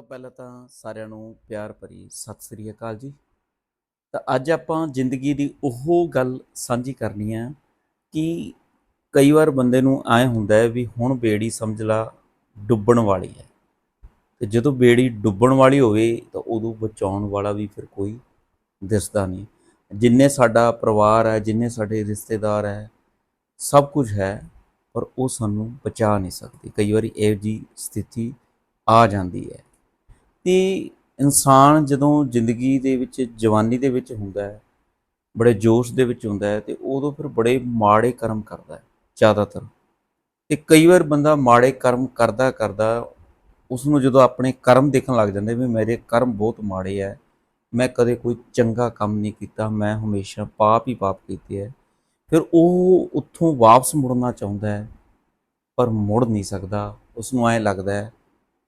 ਤੋਂ ਪਹਿਲਾਂ ਤਾਂ ਸਾਰਿਆਂ ਨੂੰ ਪਿਆਰ ਭਰੀ ਸਤਿ ਸ੍ਰੀ ਅਕਾਲ ਜੀ। ਤਾਂ ਅੱਜ ਆਪਾਂ ਜ਼ਿੰਦਗੀ ਦੀ ਉਹ ਗੱਲ ਸਾਂਝੀ ਕਰਨੀ ਹੈ ਕਿ ਕਈ ਵਾਰ ਬੰਦੇ ਨੂੰ ਐ ਹੁੰਦਾ ਹੈ ਵੀ ਹੁਣ ਬੇੜੀ ਸਮਝ ਲਾ ਡੁੱਬਣ ਵਾਲੀ ਹੈ। ਤੇ ਜਦੋਂ ਬੇੜੀ ਡੁੱਬਣ ਵਾਲੀ ਹੋਵੇ ਤਾਂ ਉਦੋਂ ਬਚਾਉਣ ਵਾਲਾ ਵੀ ਫਿਰ ਕੋਈ ਦਿਸਦਾ ਨਹੀਂ। ਜਿੰਨੇ ਸਾਡਾ ਪਰਿਵਾਰ ਹੈ, ਜਿੰਨੇ ਸਾਡੇ ਰਿਸ਼ਤੇਦਾਰ ਹੈ, ਸਭ ਕੁਝ ਹੈ, ਪਰ ਉਹ ਸਾਨੂੰ ਬਚਾ ਨਹੀਂ ਸਕਦੇ। ਕਈ ਵਾਰੀ ਇਹ ਜੀ ਸਥਿਤੀ ਆ ਜਾਂਦੀ ਹੈ। ਤੇ ਇਨਸਾਨ ਜਦੋਂ ਜ਼ਿੰਦਗੀ ਦੇ ਵਿੱਚ, ਜਵਾਨੀ ਦੇ ਵਿੱਚ ਹੁੰਦਾ ਹੈ, ਬੜੇ ਜੋਸ਼ ਦੇ ਵਿੱਚ ਹੁੰਦਾ ਹੈ ਤੇ ਉਦੋਂ ਫਿਰ ਬੜੇ ਮਾੜੇ ਕਰਮ ਕਰਦਾ ਹੈ, ਜ਼ਿਆਦਾਤਰ। ਤੇ ਕਈ ਵਾਰ ਬੰਦਾ ਮਾੜੇ ਕਰਮ ਕਰਦਾ ਕਰਦਾ ਉਸ ਨੂੰ ਜਦੋਂ ਆਪਣੇ ਕਰਮ ਦੇਖਣ ਲੱਗ ਜਾਂਦੇ ਵੀ ਮੇਰੇ ਕਰਮ ਬਹੁਤ ਮਾੜੇ ਹੈ, ਮੈਂ ਕਦੇ ਕੋਈ ਚੰਗਾ ਕੰਮ ਨਹੀਂ ਕੀਤਾ, ਮੈਂ ਹਮੇਸ਼ਾ ਪਾਪ ਹੀ ਪਾਪ ਕੀਤੇ ਹੈ, ਫਿਰ ਉਹ ਉੱਥੋਂ ਵਾਪਸ ਮੁੜਨਾ ਚਾਹੁੰਦਾ ਹੈ, ਪਰ ਮੁੜ ਨਹੀਂ ਸਕਦਾ ਉਸ ਨੂੰ ਐ ਲੱਗਦਾ ਹੈ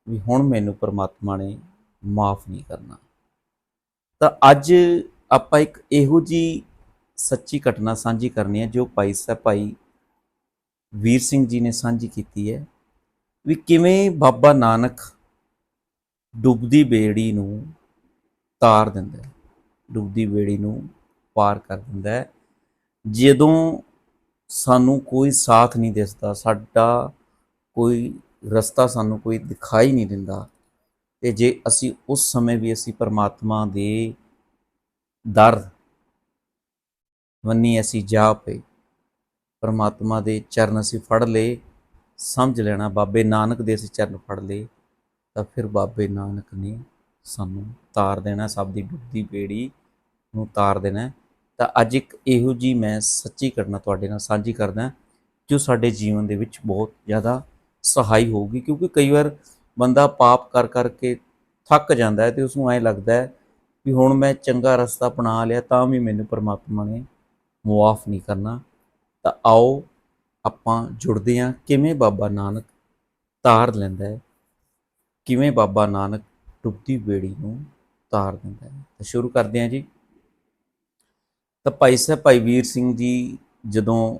ਵੀ ਹੁਣ ਮੈਨੂੰ ਪਰਮਾਤਮਾ ਨੇ ਮਾਫ ਨਹੀਂ ਕਰਨਾ। ਤਾਂ ਅੱਜ ਆਪਾਂ ਇੱਕ ਇਹੋ ਜੀ ਸੱਚੀ ਘਟਨਾ ਸਾਂਝੀ ਕਰਨੀ ਹੈ, ਜੋ ਭਾਈ ਸਾਹਿਬ, ਭਾਈ ਵੀਰ ਸਿੰਘ ਜੀ ਨੇ ਸਾਂਝੀ ਕੀਤੀ ਹੈ, ਵੀ ਕਿਵੇਂ ਬਾਬਾ ਨਾਨਕ ਡੁੱਬਦੀ ਬੇੜੀ ਨੂੰ ਤਾਰ ਦਿੰਦਾ ਡੁੱਬਦੀ ਬੇੜੀ ਨੂੰ ਪਾਰ ਕਰ ਦਿੰਦਾ ਜਦੋਂ ਸਾਨੂੰ ਕੋਈ ਸਾਥ ਨਹੀਂ ਦਿਸਦਾ, ਸਾਡਾ ਕੋਈ ਰਸਤਾ ਸਾਨੂੰ ਕੋਈ ਦਿਖਾਈ ਨਹੀਂ ਦਿੰਦਾ। ਤੇ ਜੇ ਅਸੀਂ ਉਸ ਸਮੇਂ ਵੀ ਅਸੀਂ ਪਰਮਾਤਮਾ ਦੇ ਦਰ ਵੰਨੀ ਅਸੀਂ ਜਾ ਪਏ। ਪਰਮਾਤਮਾ ਦੇ ਚਰਨ ਅਸੀਂ ਫੜ ਲਏ, ਸਮਝ ਲੈਣਾ ਬਾਬੇ ਨਾਨਕ ਦੇ ਅਸੀਂ ਚਰਨ ਫੜ ਲਏ, ਤਾਂ ਫਿਰ ਬਾਬੇ ਨਾਨਕ ਨੇ ਸਾਨੂੰ ਤਾਰ ਦੇਣਾ, ਸਭ ਦੀ ਡੁੱਬਦੀ ਬੇੜੀ ਨੂੰ ਤਾਰ ਦੇਣਾ। ਤਾਂ ਅੱਜ ਇੱਕ ਇਹੋ ਜੀ ਮੈਂ ਸੱਚੀ ਘਟਨਾ ਤੁਹਾਡੇ ਨਾਲ ਸਾਂਝੀ ਕਰਦਾ, ਜੋ ਸਾਡੇ ਜੀਵਨ ਦੇ ਵਿੱਚ ਬਹੁਤ ਜ਼ਿਆਦਾ ਸਹਾਈ ਹੋਊਗੀ, ਕਿਉਂਕਿ ਕਈ ਵਾਰ ਬੰਦਾ ਪਾਪ ਕਰ ਕਰਕੇ ਥੱਕ ਜਾਂਦਾ ਹੈ ਤੇ ਉਸ ਨੂੰ ਐ ਲੱਗਦਾ ਹੈ ਵੀ ਹੁਣ ਮੈਂ ਚੰਗਾ ਰਸਤਾ ਅਪਣਾ ਲਿਆ ਤਾਂ ਵੀ ਮੈਨੂੰ ਪਰਮਾਤਮਾ ਨੇ ਮੁਆਫ ਨਹੀਂ ਕਰਨਾ। ਤਾਂ ਆਓ ਆਪਾਂ ਜੁੜਦੇ ਹਾਂ, ਕਿਵੇਂ ਬਾਬਾ ਨਾਨਕ ਤਾਰ ਲੈਂਦਾ ਹੈ, ਕਿਵੇਂ ਬਾਬਾ ਨਾਨਕ ਡੁੱਬਦੀ ਬੇੜੀ ਨੂੰ ਤਾਰ ਦਿੰਦਾ ਹੈ। ਤਾਂ ਸ਼ੁਰੂ ਕਰਦੇ ਹਾਂ ਜੀ। ਤਾਂ ਭਾਈ ਸਾਹਿਬ, ਭਾਈ ਵੀਰ ਸਿੰਘ ਜੀ ਜਦੋਂ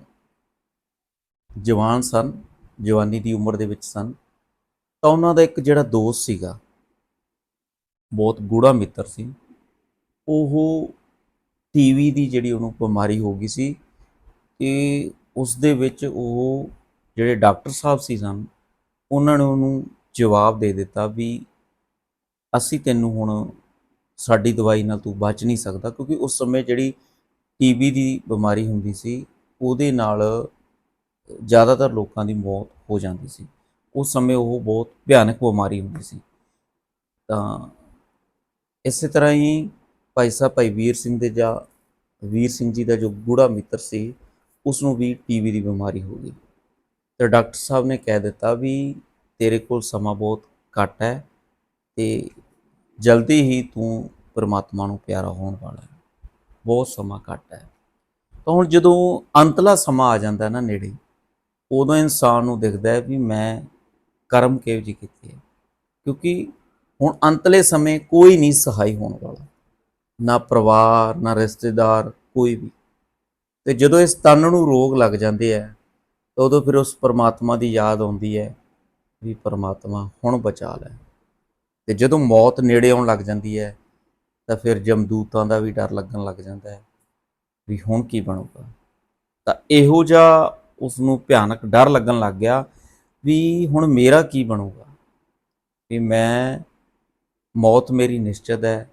ਜਵਾਨ ਸਨ ਜਵਾਨੀ ਦੀ ਉਮਰ ਦੇ ਵਿੱਚ ਸਨ, ਤਾਂ ਉਹਨਾਂ ਦਾ ਇੱਕ ਜਿਹੜਾ ਦੋਸਤ ਸੀਗਾ, ਬਹੁਤ ਗੂੜਾ ਮਿੱਤਰ ਸੀ। ਉਹ ਟੀਵੀ ਦੀ ਜਿਹੜੀ ਉਹਨੂੰ ਬਿਮਾਰੀ ਹੋ ਗਈ ਸੀ ਤੇ ਉਸ ਦੇ ਵਿੱਚ ਉਹ ਜਿਹੜੇ ਡਾਕਟਰ ਸਾਹਿਬ ਸੀ ਸਨ, ਉਹਨਾਂ ਨੇ ਉਹਨੂੰ ਜਵਾਬ ਦੇ ਦਿੱਤਾ ਵੀ ਅਸੀਂ ਤੈਨੂੰ ਹੁਣ ਸਾਡੀ ਦਵਾਈ ਨਾਲ ਤੂੰ ਬਚ ਨਹੀਂ ਸਕਦਾ ਕਿਉਂਕਿ ਉਸ ਸਮੇਂ ਜਿਹੜੀ ਟੀਬੀ ਦੀ ਬਿਮਾਰੀ ਹੁੰਦੀ ਸੀ, ਉਹਦੇ ਨਾਲ ਜ਼ਿਆਦਾਤਰ ਲੋਕਾਂ ਦੀ ਮੌਤ ਹੋ ਜਾਂਦੀ ਸੀ। ਉਸ ਸਮੇਂ ਉਹ ਬਹੁਤ ਭਿਆਨਕ ਬਿਮਾਰੀ ਹੁੰਦੀ ਸੀ। ਤਾਂ ਇਸੇ ਤਰ੍ਹਾਂ ਹੀ ਭਾਈ ਸਾਹਿਬ, ਭਾਈ ਵੀਰ ਸਿੰਘ ਦੇ ਜਾਂ ਵੀਰ ਸਿੰਘ ਜੀ ਦਾ ਜੋ ਗੂੜਾ ਮਿੱਤਰ ਸੀ ਉਸ ਨੂੰ ਵੀ ਟੀਵੀ ਦੀ ਬਿਮਾਰੀ ਹੋ ਗਈ। ਤੇ ਡਾਕਟਰ ਸਾਹਿਬ ਨੇ ਕਹਿ ਦਿੱਤਾ ਵੀ ਤੇਰੇ ਕੋਲ ਸਮਾਂ ਬਹੁਤ ਘੱਟ ਹੈ ਤੇ ਜਲਦੀ ਹੀ ਤੂੰ ਪਰਮਾਤਮਾ ਨੂੰ ਪਿਆਰਾ ਹੋਣ ਵਾਲਾ ਹੈ। ਬਹੁਤ ਸਮਾਂ ਘੱਟ ਹੈ। ਤਾਂ ਹੁਣ ਜਦੋਂ ਅੰਤਲਾ ਸਮਾਂ ਆ ਜਾਂਦਾ ਨਾ ਨੇੜੇ ਉਦੋਂ ਇਨਸਾਨ ਨੂੰ ਦਿਖਦਾ ਹੈ ਵੀ ਮੈਂ ਕਰਮ ਕਿਹੋ ਜਿਹੀ ਕੀਤੀ ਹੈ। ਕਿਉਂਕਿ ਹੁਣ ਅੰਤਲੇ ਸਮੇਂ ਕੋਈ ਨਹੀਂ ਸਹਾਈ ਹੋਣ ਵਾਲਾ। ਨਾ ਪਰਿਵਾਰ, ਨਾ ਰਿਸ਼ਤੇਦਾਰ, ਕੋਈ ਵੀ। ਤੇ ਜਦੋਂ ਇਸ ਤਨ ਨੂੰ ਰੋਗ ਲੱਗ ਜਾਂਦੇ ਆ, ਤਾਂ ਉਦੋਂ ਫਿਰ ਉਸ ਪਰਮਾਤਮਾ ਦੀ ਯਾਦ ਆਉਂਦੀ ਹੈ ਵੀ ਪਰਮਾਤਮਾ ਹੁਣ ਬਚਾ ਲੈ। ਤੇ ਜਦੋਂ ਮੌਤ ਨੇੜੇ ਆਉਣ ਲੱਗ ਜਾਂਦੀ ਹੈ, ਤਾਂ ਫਿਰ ਜਮਦੂਤਾਂ ਦਾ ਵੀ ਡਰ ਲੱਗਣ ਲੱਗ ਜਾਂਦਾ ਹੈ ਵੀ ਹੁਣ ਕੀ ਬਣੂਗਾ। ਤਾਂ ਇਹੋ ਜਿਹਾ ਉਸ ਨੂੰ ਭਿਆਨਕ ਡਰ ਲੱਗਣ ਲੱਗ ਗਿਆ ਵੀ ਹੁਣ ਮੇਰਾ ਕੀ ਬਣੂਗਾ? ਵੀ ਮੈਂ ਮੌਤ ਮੇਰੀ ਨਿਸ਼ਚਿਤ ਹੈ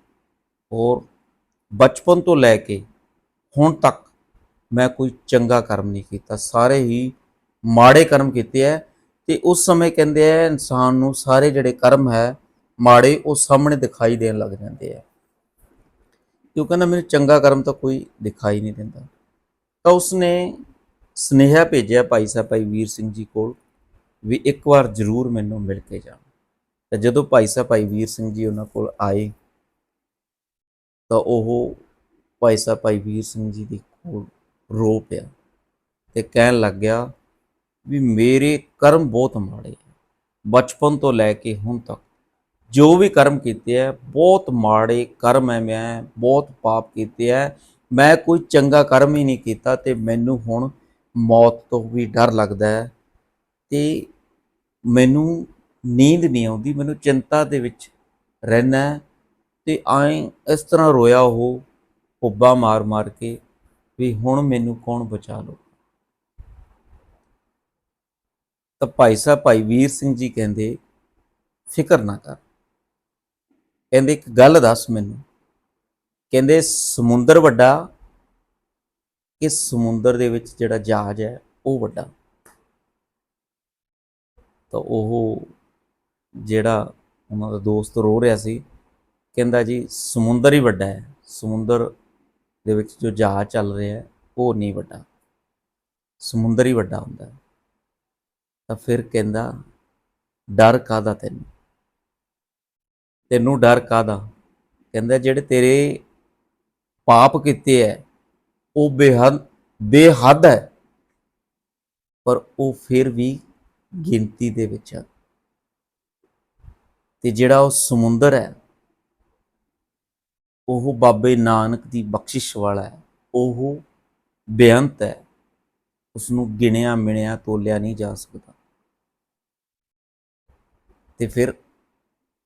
ਔਰ ਬਚਪਨ ਤੋਂ ਲੈ ਕੇ ਹੁਣ ਤੱਕ ਮੈਂ ਕੋਈ ਚੰਗਾ ਕਰਮ ਨਹੀਂ ਕੀਤਾ। ਸਾਰੇ ਹੀ ਮਾੜੇ ਕਰਮ ਕੀਤੇ ਹੈ ਤੇ ਉਸ ਸਮੇਂ ਕਹਿੰਦੇ ਆ ਇਨਸਾਨ ਨੂੰ ਸਾਰੇ ਜਿਹੜੇ ਕਰਮ ਹੈ ਮਾੜੇ ਉਹ ਸਾਹਮਣੇ ਦਿਖਾਈ ਦੇਣ ਲੱਗ ਜਾਂਦੇ ਆ ਕਿਉਂਕਿ ਕਹਿੰਦਾ ਮੈਨੂੰ ਚੰਗਾ ਕਰਮ ਤਾਂ ਕੋਈ ਦਿਖਾਈ ਨਹੀਂ ਦਿੰਦਾ। ਤਾਂ ਉਸਨੇ ਸਨੇਹਾ ਭੇਜਿਆ ਭਾਈ ਸਾਹਿਬ, ਭਾਈ ਵੀਰ ਸਿੰਘ ਜੀ ਕੋਲ ਵੀ ਇੱਕ ਵਾਰ ਜ਼ਰੂਰ ਮੈਨੂੰ ਮਿਲ ਕੇ ਜਾਣ। ਤਾਂ ਜਦੋਂ ਭਾਈ ਸਾਹਿਬ, ਭਾਈ ਵੀਰ ਸਿੰਘ ਜੀ ਉਹਨਾਂ ਕੋਲ ਆਏ, ਤਾਂ ਉਹ ਭਾਈ ਸਾਹਿਬ, ਭਾਈ ਵੀਰ ਸਿੰਘ ਜੀ ਦੇ ਕੋਲ ਰੋ ਪਿਆ ਤੇ ਕਹਿਣ ਲੱਗ ਗਿਆ ਵੀ ਮੇਰੇ ਕਰਮ ਬਹੁਤ ਮਾੜੇ ਆ। ਬਚਪਨ ਤੋਂ ਲੈ ਕੇ ਹੁਣ ਤੱਕ ਜੋ ਵੀ ਕਰਮ ਕੀਤੇ ਆ, ਬਹੁਤ ਮਾੜੇ ਕਰਮ ਹੈ ਮੈਂ, ਬਹੁਤ ਪਾਪ ਕੀਤੇ ਆ। ਮੈਂ ਕੋਈ ਚੰਗਾ ਕਰਮ ਹੀ ਨਹੀਂ ਕੀਤਾ ਤੇ ਮੈਨੂੰ ਹੁਣ ਮੌਤ ਤੋਂ ਵੀ ਡਰ ਲੱਗਦਾ ਹੈ ਤੇ ਮੈਨੂੰ ਨੀਂਦ ਨਹੀਂ ਆਉਂਦੀ, ਮੈਨੂੰ ਚਿੰਤਾ ਦੇ ਵਿੱਚ ਰਹਿਣਾ ਹੈ ਤੇ ਐਂ ਇਸ ਤਰ੍ਹਾਂ ਰੋਇਆ ਉਹ ਹੁੱਬਾ ਮਾਰ ਮਾਰ ਕੇ ਵੀ ਹੁਣ ਮੈਨੂੰ ਕੌਣ ਬਚਾ ਲੋ ਤਾਂ ਭਾਈ ਸਾਹਿਬ, ਭਾਈ ਵੀਰ ਸਿੰਘ ਜੀ ਕਹਿੰਦੇ, ਫਿਕਰ ਨਾ ਕਰ। ਕਹਿੰਦੇ ਇੱਕ ਗੱਲ ਦੱਸ ਮੈਨੂੰ। ਕਹਿੰਦੇ ਸਮੁੰਦਰ ਵੱਡਾ ਕਿ ਸਮੁੰਦਰ ਦੇ ਵਿੱਚ ਜਿਹੜਾ ਜਹਾਜ਼ ਹੈ, ਉਹ ਵੱਡਾ। ਤਾਂ ਉਹ ਜਿਹੜਾ ਉਹਨਾਂ ਦਾ ਦੋਸਤ ਰੋ ਰਿਹਾ ਸੀ, ਕਹਿੰਦਾ ਜੀ, ਸਮੁੰਦਰ ਹੀ ਵੱਡਾ ਹੈ। ਸਮੁੰਦਰ ਦੇ ਵਿੱਚ ਜੋ ਜਹਾਜ਼ ਚੱਲ ਰਿਹਾ ਹੈ, ਉਹ ਨਹੀਂ ਵੱਡਾ। ਸਮੁੰਦਰ ਹੀ ਵੱਡਾ ਹੁੰਦਾ ਹੈ। ਤਾਂ ਫਿਰ ਕਹਿੰਦਾ, ਡਰ ਕਾਦਾ ਤੈਨੂੰ? ਤੈਨੂੰ ਡਰ ਕਾਦਾ ਕਹਿੰਦਾ, ਜਿਹੜੇ ਤੇਰੇ ਪਾਪ ਕੀਤੇ ਐ ਉਹ ਬੇਹੱਦ ਬੇਹੱਦ ਹੈ। ਪਰ ਉਹ ਫਿਰ ਵੀ ਗਿਣਤੀ ਦੇ ਵਿੱਚ ਆ। ਤੇ ਜਿਹੜਾ ਉਹ ਸਮੁੰਦਰ ਹੈ, ਉਹ ਬਾਬੇ ਨਾਨਕ ਦੀ ਬਖਸ਼ਿਸ਼ ਵਾਲਾ ਹੈ। ਉਹ ਬੇਅੰਤ ਹੈ। ਉਸ ਨੂੰ ਗਿਣਿਆ, ਮਿਣਿਆ, ਤੋਲਿਆ ਨਹੀਂ ਜਾ ਸਕਦਾ। ਤੇ ਫਿਰ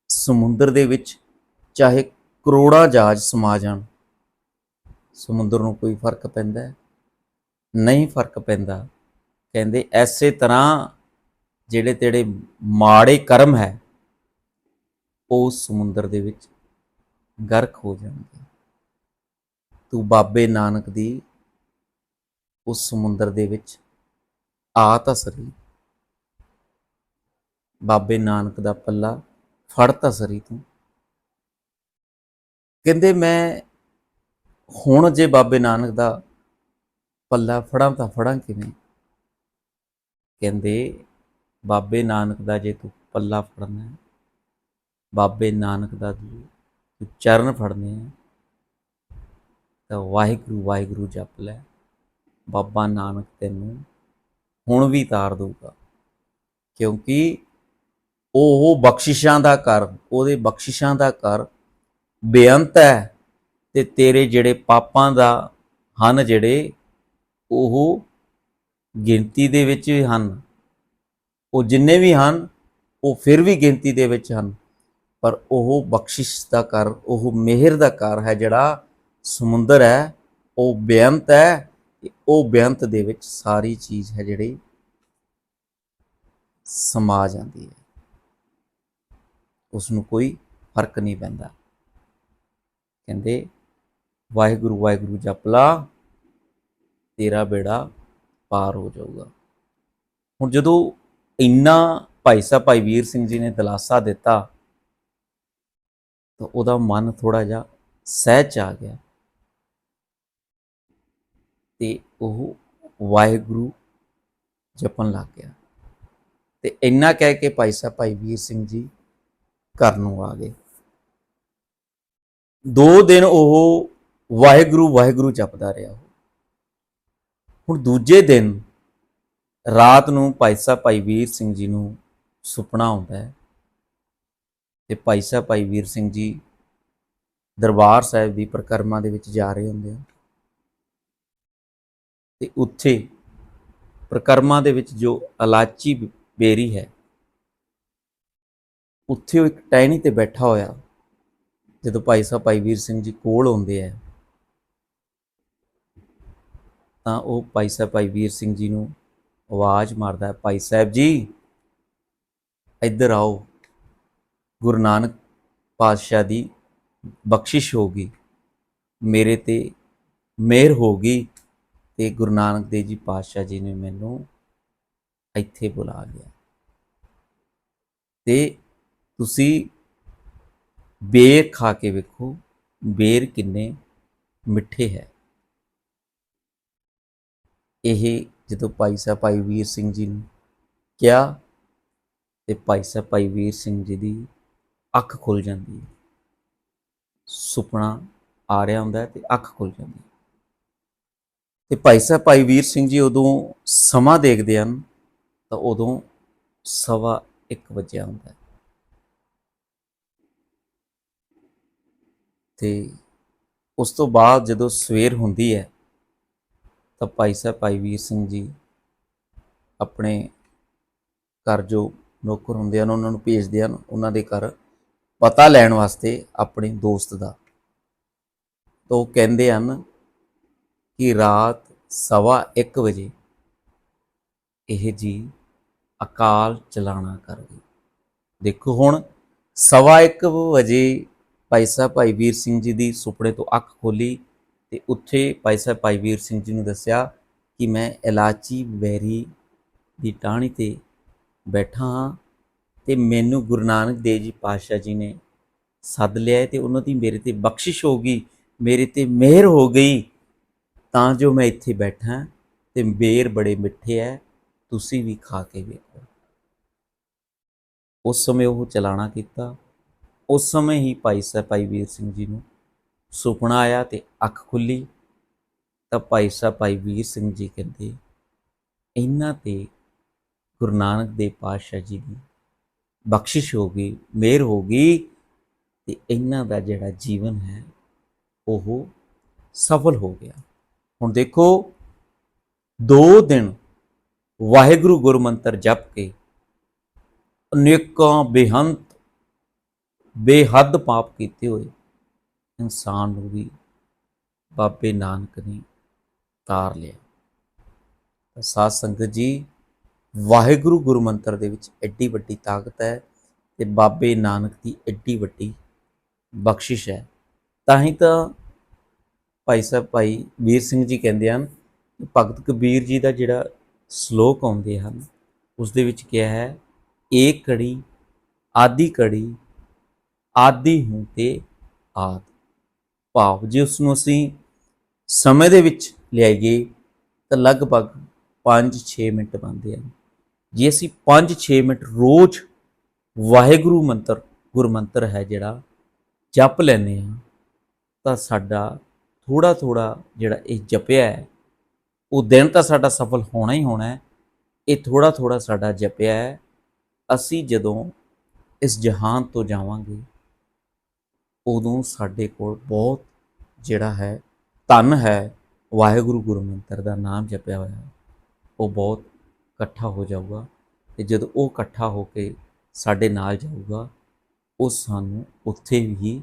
ਸਮੁੰਦਰ ਦੇ ਵਿੱਚ ਚਾਹੇ ਕਰੋੜਾਂ ਜਹਾਜ਼ ਸਮਾ ਜਾਣ ਸਮੁੰਦਰ ਨੂੰ ਕੋਈ ਫ਼ਰਕ ਪੈਂਦਾ ਨਹੀਂ ਫ਼ਰਕ ਪੈਂਦਾ। ਕਹਿੰਦੇ ਐਸੇ ਤਰ੍ਹਾਂ ਜਿਹੜੇ ਤੇੜੇ ਮਾੜੇ ਕਰਮ ਹੈ, ਉਹ ਸਮੁੰਦਰ ਦੇ ਵਿੱਚ ਗਰਕ ਹੋ ਜਾਣਗੇ। ਤੂੰ ਬਾਬੇ ਨਾਨਕ ਦੀ ਉਸ ਸਮੁੰਦਰ ਦੇ ਵਿੱਚ ਆ ਤਾਂ ਸਰੀ। ਬਾਬੇ ਨਾਨਕ ਦਾ ਪੱਲਾ ਫੜ ਤਾਂ ਸਰੀ ਤੂੰ। ਕਹਿੰਦੇ ਮੈਂ ਹੁਣ ਜੇ ਬਾਬੇ ਨਾਨਕ ਦਾ ਪੱਲਾ ਫੜਾਂ ਤਾਂ ਫੜਾਂ ਕਿਵੇਂ? ਕਹਿੰਦੇ, ਬਾਬੇ ਨਾਨਕ ਦਾ ਜੇ ਤੂੰ ਪੱਲਾ ਫੜਨਾ ਬਾਬੇ ਨਾਨਕ ਦਾ ਤੂੰ ਚਰਨ ਫੜਨੇ ਹੈ, ਤਾਂ ਵਾਹਿਗੁਰੂ ਵਾਹਿਗੁਰੂ ਜਪ ਲੈ, ਬਾਬਾ ਨਾਨਕ ਤੈਨੂੰ ਹੁਣ ਵੀ ਤਾਰ ਦਊਗਾ। ਕਿਉਂਕਿ ਉਹ ਬਖਸ਼ਿਸ਼ਾਂ ਦਾ ਕਰ ਉਹਦੇ ਬਖਸ਼ਿਸ਼ਾਂ ਦਾ ਕਰ ਬੇਅੰਤ ਹੈ। ਤੇ ਤੇਰੇ ਜਿਹੜੇ ਪਾਪਾਂ ਦਾ ਹਨ ਜਿਹੜੇ, ਉਹ ਗਿਣਤੀ ਦੇ ਵਿੱਚ ਵੀ ਹਨ। ਉਹ ਜਿੰਨੇ ਵੀ ਹਨ, ਉਹ ਫਿਰ ਵੀ ਗਿਣਤੀ ਦੇ ਵਿੱਚ ਹਨ। ਪਰ ਉਹ ਬਖਸ਼ਿਸ਼ ਦਾ ਕਰ ਉਹ ਮਿਹਰ ਦਾ ਕਰ ਹੈ ਜਿਹੜਾ ਸਮੁੰਦਰ ਹੈ, ਉਹ ਬੇਅੰਤ ਹੈ ਤੇ ਉਹ ਬੇਅੰਤ ਦੇ ਵਿੱਚ ਸਾਰੀ ਚੀਜ਼ ਹੈ ਜਿਹੜੀ ਸਮਾ ਜਾਂਦੀ ਹੈ। ਉਸ ਨੂੰ ਕੋਈ ਫ਼ਰਕ ਨਹੀਂ ਪੈਂਦਾ। ਕਹਿੰਦੇ ਵਾਹਿਗੁਰੂ ਵਾਹਿਗੁਰੂ ਜਪ ਲਾ ਤੇਰਾ ਬੇੜਾ ਪਾਰ ਹੋ ਜਾਊਗਾ। ਹੁਣ ਜਦੋਂ ਇੰਨਾ ਭਾਈ ਸਾਹਿਬ, ਭਾਈ ਵੀਰ ਸਿੰਘ ਜੀ ਨੇ ਦਿਲਾਸਾ ਦਿੱਤਾ, ਤਾਂ ਉਹਦਾ ਮਨ ਥੋੜਾ ਜਿਹਾ ਸਹਿਜ ਆ ਗਿਆ। ਤੇ ਉਹ ਵਾਹਿਗੁਰੂ ਜਪਣ ਲੱਗ ਗਿਆ। ਤੇ ਇੰਨਾ ਕਹਿ ਕੇ ਭਾਈ ਸਾਹਿਬ, ਭਾਈ ਵੀਰ ਸਿੰਘ ਜੀ ਘਰ ਨੂੰ ਆ ਗਏ। ਦੋ ਦਿਨ ਉਹ ਵਾਹਿਗੁਰੂ ਵਾਹਿਗੁਰੂ ਜਪਦਾ ਰਿਹਾ ਉਹ। ਹੁਣ ਦੂਜੇ ਦਿਨ ਰਾਤ ਨੂੰ ਭਾਈ ਸਾਹਿਬ, ਭਾਈ ਵੀਰ ਸਿੰਘ ਜੀ ਨੂੰ ਸੁਪਨਾ ਆਉਂਦਾ ਹੈ ਤੇ ਭਾਈ ਸਾਹਿਬ, ਭਾਈ ਵੀਰ ਸਿੰਘ ਜੀ ਦਰਬਾਰ ਸਾਹਿਬ ਦੀ ਪ੍ਰਕਰਮਾ ਦੇ ਵਿੱਚ ਜਾ ਰਹੇ ਹੁੰਦੇ ਆ ਤੇ ਉੱਥੇ ਪ੍ਰਕਰਮਾ ਦੇ ਵਿੱਚ ਜੋ ਇਲਾਚੀ ਬੇਰੀ ਹੈ, ਉੱਥੇ ਉਹ ਇੱਕ ਟਹਿਣੀ ਤੇ ਬੈਠਾ ਹੋਇਆ, ਜਦੋਂ ਭਾਈ ਸਾਹਿਬ, ਭਾਈ ਵੀਰ ਸਿੰਘ ਜੀ ਕੋਲ ਆਉਂਦੇ ਆ ਤਾਂ ਉਹ ਭਾਈ ਸਾਹਿਬ, ਭਾਈ ਵੀਰ ਸਿੰਘ ਜੀ ਨੂੰ ਆਵਾਜ਼ ਮਾਰਦਾ ਹੈ, ਭਾਈ ਸਾਹਿਬ ਜੀ, ਇੱਧਰ ਆਓ। ਗੁਰੂ ਨਾਨਕ ਪਾਤਸ਼ਾਹ ਦੀ ਬਖਸ਼ਿਸ਼ ਹੋਗੀ ਮੇਰੇ ਤੇ ਮਿਹਰ ਹੋਗੀ ਤੇ ਗੁਰੂ ਨਾਨਕ ਦੇਵ ਜੀ ਪਾਤਸ਼ਾਹ ਜੀ ਨੇ ਮੈਨੂੰ ਇੱਥੇ ਬੁਲਾ ਲਿਆ। ਤੇ ਤੁਸੀਂ ਬੇਰ ਖਾ ਕੇ ਵੇਖੋ, ਬੇਰ ਕਿੰਨੇ ਮਿੱਠੇ ਹੈ। ਇਹ ਜਦੋਂ ਭਾਈ ਸਾਹਿਬ, ਭਾਈ ਵੀਰ ਸਿੰਘ ਜੀ ਨੂੰ ਕਿਹਾ ਤੇ ਭਾਈ ਸਾਹਿਬ, ਭਾਈ ਵੀਰ ਸਿੰਘ ਜੀ ਦੀ ਅੱਖ ਖੁੱਲ ਜਾਂਦੀ ਹੈ। ਸੁਪਨਾ ਆ ਰਿਹਾ ਹੁੰਦਾ ਹੈ ਤੇ ਅੱਖ ਖੁੱਲ ਜਾਂਦੀ ਹੈ। ਤੇ ਭਾਈ ਸਾਹਿਬ, ਭਾਈ ਵੀਰ ਸਿੰਘ ਜੀ ਉਦੋਂ ਸਮਾਂ ਦੇਖਦੇ ਹਨ ਤਾਂ ਉਦੋਂ ਸਵਾ 1 ਵਜੇ ਹੁੰਦਾ ਹੈ। ਤੇ ਉਸ ਤੋਂ ਬਾਅਦ ਜਦੋਂ ਸਵੇਰ ਹੁੰਦੀ ਹੈ ਤਾਂ ਭਾਈ ਸਾਹਿਬ, ਭਾਈ ਵੀਰ ਸਿੰਘ ਜੀ ਆਪਣੇ ਘਰ ਜੋ ਨੌਕਰ ਹੁੰਦੇ ਹਨ, ਉਹਨਾਂ ਨੂੰ ਭੇਜਦੇ ਹਨ, ਉਹਨਾਂ ਦੇ ਘਰ ਪਤਾ ਲੈਣ ਵਾਸਤੇ ਆਪਣੇ ਦੋਸਤ ਦਾ। ਤਾਂ ਉਹ ਕਹਿੰਦੇ ਹਨ ਕਿ ਰਾਤ ਸਵਾ 1 ਵਜੇ ਇਹ ਜੀ ਅਕਾਲ ਚਲਾਣਾ ਕਰ ਗਈ। ਦੇਖੋ ਹੁਣ ਸਵਾ 1 ਵਜੇ ਭਾਈ ਸਾਹਿਬ, ਭਾਈ ਵੀਰ ਸਿੰਘ ਜੀ ਦੀ ਸੁਪਨੇ ਤੋਂ ਅੱਖ ਖੋਲੀ ਤੇ ਉੱਥੇ ਭਾਈ ਸਾਹਿਬ, ਭਾਈ ਵੀਰ ਸਿੰਘ ਜੀ ਨੂੰ ਦੱਸਿਆ ਕਿ ਮੈਂ ਇਲਾਚੀ ਬੈਰੀ ਦੀ ਟਾਹਣੀ ਤੇ ਬੈਠਾ ਹਾਂ ਤੇ ਮੈਨੂੰ ਗੁਰੂ ਨਾਨਕ ਦੇਵ ਜੀ ਪਾਤਸ਼ਾਹ ਜੀ ਨੇ ਸੱਦ ਲਿਆ ਹੈ ਤੇ ਉਹਨਾਂ ਦੀ ਮੇਰੇ ਤੇ ਬਖਸ਼ਿਸ਼ ਹੋ ਗਈ, ਮੇਰੇ ਤੇ ਮਿਹਰ ਹੋ ਗਈ, ਤਾਂ ਜੋ ਮੈਂ ਇੱਥੇ ਬੈਠਾ ਤੇ ਬੇਰ ਬੜੇ ਮਿੱਠੇ ਐ ਤੁਸੀਂ ਵੀ ਖਾ ਕੇ ਵੇਖੋ। ਉਸ ਸਮੇਂ ਉਹ ਚਲਾਣਾ ਕੀਤਾ। ਉਸ ਸਮੇਂ ਹੀ ਭਾਈ ਸਾਹਿਬ, ਭਾਈ ਵੀਰ ਸਿੰਘ ਜੀ ਨੂੰ ਸੁਪਨਾ ਆਇਆ ਤੇ ਅੱਖ ਖੁੱਲੀ। ਤਾਂ ਭਾਈ ਸਾਹਿਬ ਭਾਈ ਵੀਰ ਸਿੰਘ ਜੀ ਕਹਿੰਦੇ, ਇਹਨਾਂ ਤੇ ਗੁਰੂ ਨਾਨਕ ਦੇਵ ਪਾਤਸ਼ਾਹ ਜੀ ਦੀ ਬਖਸ਼ਿਸ਼ ਹੋ ਗਈ, ਮਿਹਰ ਹੋ ਗਈ ਤੇ ਇਹਨਾਂ ਦਾ ਜਿਹੜਾ ਜੀਵਨ ਹੈ ਉਹ ਸਫਲ ਹੋ ਗਿਆ। ਹੁਣ ਦੇਖੋ, ਦੋ ਦਿਨ ਵਾਹਿਗੁਰੂ ਗੁਰਮੰਤਰ ਜਪ ਕੇ ਅਨੇਕਾਂ ਬੇਹੰਤ, ਬੇਹੱਦ ਪਾਪ ਕੀਤੇ ਹੋਏ। ਇਨਸਾਨ ਨੂੰ ਵੀ ਬਾਬੇ ਨਾਨਕ ਨੇ ਤਾਰ ਲਿਆ। ਤਾਂ ਸਾਧ ਸੰਗਤ ਜੀ, ਵਾਹਿਗੁਰੂ ਗੁਰਮੰਤਰ ਦੇ ਵਿੱਚ ਐਡੀ ਵੱਡੀ ਤਾਕਤ ਹੈ ਤੇ ਬਾਬੇ ਨਾਨਕ ਦੀ ਐਡੀ ਵੱਡੀ ਬਖਸ਼ਿਸ਼ ਹੈ। ਤਾਂ ਹੀ ਤਾਂ ਭਾਈ ਸਾਹਿਬ, ਭਾਈ ਵੀਰ ਸਿੰਘ ਜੀ ਕਹਿੰਦੇ ਹਨ ਭਗਤ ਕਬੀਰ ਜੀ ਦਾ ਜਿਹੜਾ ਸ਼ਲੋਕ ਆਉਂਦੇ ਹਨ ਉਸ ਦੇ ਵਿੱਚ ਕਿਹਾ ਹੈ ਏਕ ਕੜੀ ਆਦੀ ਕੜੀ ਆਦੀ ਹੂੰ ਤੇ ਆਦ। ਭਾਵ ਜੇ ਉਸ ਨੂੰ ਅਸੀਂ ਸਮੇਂ ਦੇ ਵਿੱਚ ਲਿਆਈਏ ਤਾਂ ਲਗਭਗ 5-6 ਮਿੰਟ ਬਣਦੇ ਹਨ। ਜੇ ਅਸੀਂ 5-6 ਮਿੰਟ ਰੋਜ਼ ਵਾਹਿਗੁਰੂ ਮੰਤਰ, ਗੁਰਮੰਤਰ ਹੈ ਜਿਹੜਾ ਜਪ ਲੈਨੇ ਆ ਤਾਂ ਸਾਡਾ ਥੋੜਾ ਥੋੜਾ ਜਿਹੜਾ ਇਹ ਜਪਿਆ ਹੈ, ਉਹ ਦਿਨ ਤਾਂ ਸਾਡਾ ਸਫਲ ਹੋਣਾ ਹੀ ਹੋਣਾ ਹੈ, ਇਹ ਥੋੜਾ ਥੋੜਾ ਸਾਡਾ ਜਪਿਆ ਹੈ। ਅਸੀਂ ਜਦੋਂ ਇਸ ਜਹਾਨ ਤੋਂ ਜਾਵਾਂਗੇ ਉਦੋਂ ਸਾਡੇ ਕੋਲ ਬਹੁਤ ਜਿਹੜਾ ਹੈ ਧਨ ਹੈ, ਵਾਹਿਗੁਰੂ ਗੁਰਮੰਤਰ ਦਾ ਨਾਮ ਜਪਿਆ ਹੋਇਆ ਉਹ ਬਹੁਤ ਇਕੱਠਾ ਹੋ ਜਾਊਗਾ ਤੇ ਜਦੋਂ ਉਹ ਇਕੱਠਾ ਹੋ ਕੇ ਸਾਡੇ ਨਾਲ ਜਾਊਗਾ, ਉਹ ਸਾਨੂੰ ਉੱਥੇ ਵੀ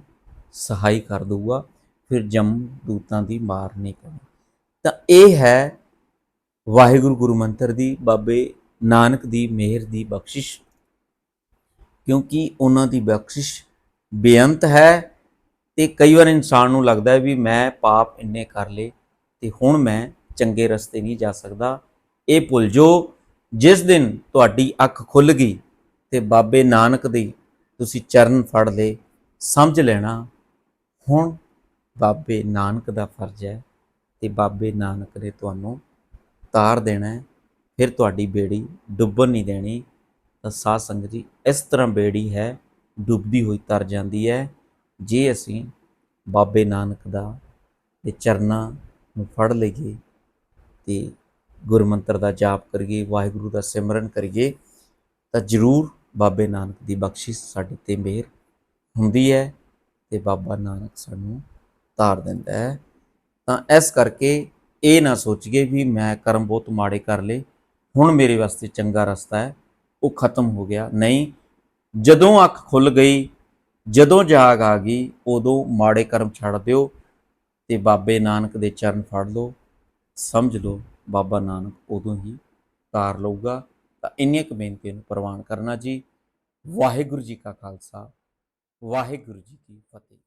ਸਹਾਈ ਕਰ ਦਊਗਾ, ਫਿਰ ਜਮ ਦੂਤਾਂ ਦੀ ਮਾਰ ਨਹੀਂ ਕਰਨੀ ਤਾਂ ਇਹ ਹੈ ਵਾਹਿਗੁਰੂ ਗੁਰੂ ਮੰਤਰ ਦੀ, ਬਾਬੇ ਨਾਨਕ ਦੀ ਮਿਹਰ ਦੀ ਬਖਸ਼ਿਸ਼। ਕਿਉਂਕਿ ਉਹਨਾਂ ਦੀ ਬਖਸ਼ਿਸ਼ ਬੇਅੰਤ ਹੈ ਤੇ ਕਈ ਵਾਰ ਇਨਸਾਨ ਨੂੰ ਲੱਗਦਾ ਹੈ ਵੀ ਮੈਂ ਪਾਪ ਇੰਨੇ ਕਰ ਲਏ ਤੇ ਹੁਣ ਮੈਂ ਚੰਗੇ ਰਸਤੇ ਨਹੀਂ ਜਾ ਸਕਦਾ। ਇਹ ਭੁੱਲ ਜੋ ਜਿਸ ਦਿਨ ਤੁਹਾਡੀ ਅੱਖ ਖੁੱਲ ਗਈ ਤੇ ਬਾਬੇ ਨਾਨਕ ਦੀ ਤੁਸੀਂ ਚਰਨ ਫੜ ਲਏ, ਸਮਝ ਲੈਣਾ ਹੁਣ ਬਾਬੇ ਨਾਨਕ ਦਾ ਫਰਜ਼ ਹੈ ਤੇ ਬਾਬੇ ਨਾਨਕ ਨੇ ਤੁਹਾਨੂੰ ਤਾਰ ਦੇਣਾ ਫਿਰ ਤੁਹਾਡੀ ਬੇੜੀ ਡੁੱਬਣ ਨਹੀਂ ਦੇਣੀ। ਤਾਂ ਸਾਧ ਸੰਗਤ ਜੀ, ਇਸ ਤਰ੍ਹਾਂ ਬੇੜੀ ਹੈ, ਡੁੱਬਦੀ ਹੋਈ ਤਰ ਜਾਂਦੀ ਹੈ। ਜੇ ਅਸੀਂ ਬਾਬੇ ਨਾਨਕ ਦਾ ਦੇ ਚਰਨਾਂ ਨੂੰ ਫੜ ਲਈਏ ਤੇ ਗੁਰਮੰਤਰ ਦਾ ਜਾਪ ਕਰੀਏ, ਵਾਹਿਗੁਰੂ ਦਾ ਸਿਮਰਨ ਕਰੀਏ, ਤਾਂ ਜ਼ਰੂਰ ਬਾਬੇ ਨਾਨਕ ਦੀ ਬਖਸ਼ਿਸ਼ ਸਾਡੇ ਤੇ ਮਿਹਰ ਹੁੰਦੀ ਹੈ ਤੇ ਬਾਬਾ ਨਾਨਕ ਸਾਨੂੰ ਤਾਰ ਦਿੰਦਾ ਹੈ। ਤਾਂ ਇਸ ਕਰਕੇ ਇਹ ਨਾ ਸੋਚੀਏ ਵੀ ਮੈਂ ਕਰਮ ਬਹੁਤ ਮਾੜੇ ਕਰ ਲਏ, ਹੁਣ ਮੇਰੇ ਵਾਸਤੇ ਚੰਗਾ ਰਸਤਾ ਹੈ, ਉਹ ਖਤਮ ਹੋ ਗਿਆ। ਨਹੀਂ, ਜਦੋਂ ਅੱਖ ਖੁੱਲ ਗਈ ਜਦੋਂ ਜਾਗ ਆ ਗਈ, ਉਦੋਂ ਮਾੜੇ ਕਰਮ ਛੱਡ ਦਿਓ ਤੇ ਬਾਬੇ ਨਾਨਕ ਦੇ ਚਰਨ ਫੜ ਲਓ। ਸਮਝ ਲਓ, ਬਾਬਾ ਨਾਨਕ ਉਦੋਂ ਹੀ ਤਾਰ ਲਊਗਾ। ਤਾਂ ਇੰਨੀਆਂ ਕੁ ਬੇਨਤੀਆਂ ਨੂੰ ਪ੍ਰਵਾਨ ਕਰਨਾ ਜੀ। ਵਾਹਿਗੁਰੂ ਜੀ ਕਾ ਖਾਲਸਾ, ਵਾਹਿਗੁਰੂ ਜੀ ਕੀ ਫਤਿਹ।